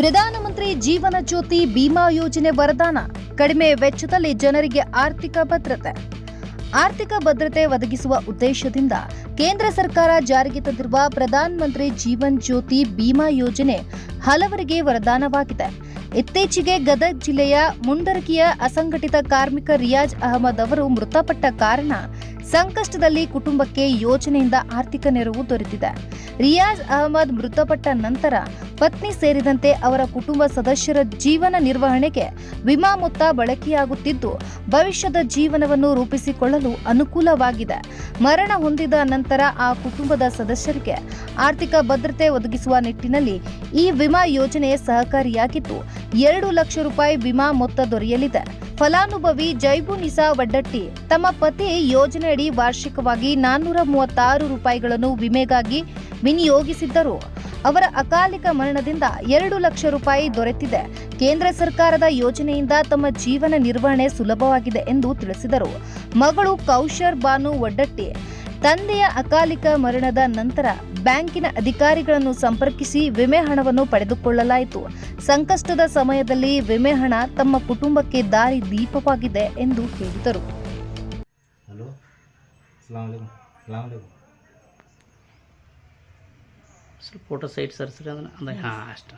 ಪ್ರಧಾನಮಂತ್ರಿ ಜೀವನ ಜ್ಯೋತಿ ಬಿಮಾ ಯೋಜನೆ ವರದಾನ, ಕಡಿಮೆ ವೆಚ್ಚದಲ್ಲಿ ಜನರಿಗೆ ಆರ್ಥಿಕ ಭದ್ರತೆ. ಆರ್ಥಿಕ ಭದ್ರತೆ ಒದಗಿಸುವ ಉದ್ದೇಶದಿಂದ ಕೇಂದ್ರ ಸರ್ಕಾರ ಜಾರಿಗೆ ತಂದಿರುವ ಪ್ರಧಾನಮಂತ್ರಿ ಜೀವನ್ ಜ್ಯೋತಿ ಬಿಮಾ ಯೋಜನೆ ಹಲವರಿಗೆ ವರದಾನವಾಗಿದೆ. ಇತ್ತೀಚೆಗೆ ಗದಗ ಜಿಲ್ಲೆಯ ಮುಂಡರಗಿಯ ಅಸಂಘಟಿತ ಕಾರ್ಮಿಕ ರಿಯಾಜ್ ಅಹಮದ್ ಅವರು ಮೃತಪಟ್ಟ ಕಾರಣ ಸಂಕಷ್ಟದಲ್ಲಿ ಕುಟುಂಬಕ್ಕೆ ಯೋಜನೆಯಿಂದ ಆರ್ಥಿಕ ನೆರವು ದೊರೆತಿದೆ. ರಿಯಾಜ್ ಅಹಮದ್ ಮೃತಪಟ್ಟ ನಂತರ ಪತ್ನಿ ಸೇರಿದಂತೆ ಅವರ ಕುಟುಂಬ ಸದಸ್ಯರ ಜೀವನ ನಿರ್ವಹಣೆಗೆ ವಿಮಾ ಮೊತ್ತ ಬಳಕೆಯಾಗುತ್ತಿದ್ದು, ಭವಿಷ್ಯದ ಜೀವನವನ್ನು ರೂಪಿಸಿಕೊಳ್ಳಲು ಅನುಕೂಲವಾಗಿದೆ. ಮರಣ ಹೊಂದಿದ ನಂತರ ಆ ಕುಟುಂಬದ ಸದಸ್ಯರಿಗೆ ಆರ್ಥಿಕ ಭದ್ರತೆ ಒದಗಿಸುವ ನಿಟ್ಟಿನಲ್ಲಿ ಈ ವಿಮಾ ಯೋಜನೆ ಸಹಕಾರಿಯಾಗಿದ್ದು ಎರಡು ಲಕ್ಷ ರೂಪಾಯಿ ವಿಮಾ ಮೊತ್ತ ದೊರೆಯಲಿದೆ. ಫಲಾನುಭವಿ ಜೈಬುನಿಸಾ ವಡ್ಡಟ್ಟಿ ತಮ್ಮ ಪತಿ ಯೋಜನೆಯಡಿ ವಾರ್ಷಿಕವಾಗಿ ನಾನ್ನೂರ ಮೂವತ್ತಾರು ರೂಪಾಯಿಗಳನ್ನು ವಿಮೆಗಾಗಿ ವಿನಿಯೋಗಿಸಿದ್ದರು. ಅವರ ಅಕಾಲಿಕ ಮರಣದಿಂದ ಎರಡು ಲಕ್ಷ ರೂಪಾಯಿ ದೊರೆತಿದೆ. ಕೇಂದ್ರ ಸರ್ಕಾರದ ಯೋಜನೆಯಿಂದ ತಮ್ಮ ಜೀವನ ನಿರ್ವಹಣೆ ಸುಲಭವಾಗಿದೆ ಎಂದು ತಿಳಿಸಿದರು. ಮಗಳು ಕೌಶರ್ ಬಾನು ಒಡ್ಡಟ್ಟಿ ತಂದೆಯ ಅಕಾಲಿಕ ಮರಣದ ನಂತರ ಬ್ಯಾಂಕಿನ ಅಧಿಕಾರಿಗಳನ್ನು ಸಂಪರ್ಕಿಸಿ ವಿಮೆ ಹಣವನ್ನು ಪಡೆದುಕೊಳ್ಳಲಾಯಿತು. ಸಂಕಷ್ಟದ ಸಮಯದಲ್ಲಿ ವಿಮೆ ಹಣ ತಮ್ಮ ಕುಟುಂಬಕ್ಕೆ ದಾರಿ ದೀಪವಾಗಿದೆ ಎಂದು ಹೇಳಿದರು. ಫೋಟೋ ಸೈಟ್ ಸರ್ಸ್ರಿ ಅದನ್ನ ಅಂದ್ರೆ ಹಾಂ ಅಷ್ಟು.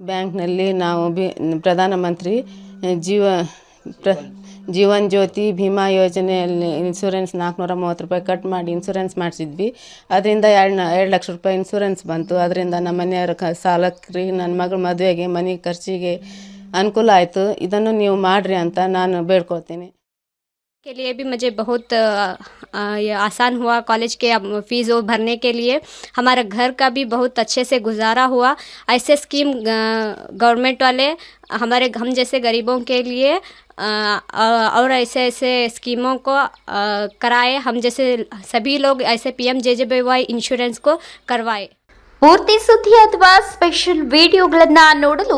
ಬ್ಯಾಂಕ್ನಲ್ಲಿ ನಾವು ಬಿ, ಪ್ರಧಾನಮಂತ್ರಿ ಜೀವ, ಪ್ರ, ಜೀವನ್ ಜ್ಯೋತಿ ಭೀಮಾ ಯೋಜನೆಯಲ್ಲಿ ಇನ್ಸೂರೆನ್ಸ್ ನಾಲ್ಕುನೂರ ಮೂವತ್ತು ರೂಪಾಯಿ ಕಟ್ ಮಾಡಿ ಇನ್ಸೂರೆನ್ಸ್ ಮಾಡಿಸಿದ್ವಿ. ಅದರಿಂದ ಎರಡು ಎರಡು ಲಕ್ಷ ರೂಪಾಯಿ ಇನ್ಸೂರೆನ್ಸ್ ಬಂತು. ಅದರಿಂದ ನಮ್ಮ ಮನೆಯವರ ಕ ಸಾಲಕ್ಕೆ ನನ್ನ ಮಗಳ ಮದುವೆಗೆ, ಮನೆ ಖರ್ಚಿಗೆ ಅನುಕೂಲ ಆಯಿತು. ಇದನ್ನು ನೀವು ಮಾಡಿರಿ ಅಂತ ನಾನು ಬೇಡ್ಕೊಳ್ತೀನಿ. के लिए भी मुझे बहुत अ, अ, ये आसान हुआ कॉलेज के अब फीस वो भरने के लिए हमारा घर का भी बहुत अच्छे से गुजारा हुआ ऐसे स्कीम गवर्नमेंट वाले हमारे हम जैसे गरीबों के लिए अ, अ, और ऐसे ऐसे स्कीमों को अ, कराए हम जैसे सभी लोग ऐसे P M J J B Y insurance को करवाए ಪೂರ್ತಿ ಸುದ್ದಿ ಅಥವಾ ಸ್ಪೆಷಲ್ ವಿಡಿಯೋಗಳನ್ನ ನೋಡಲು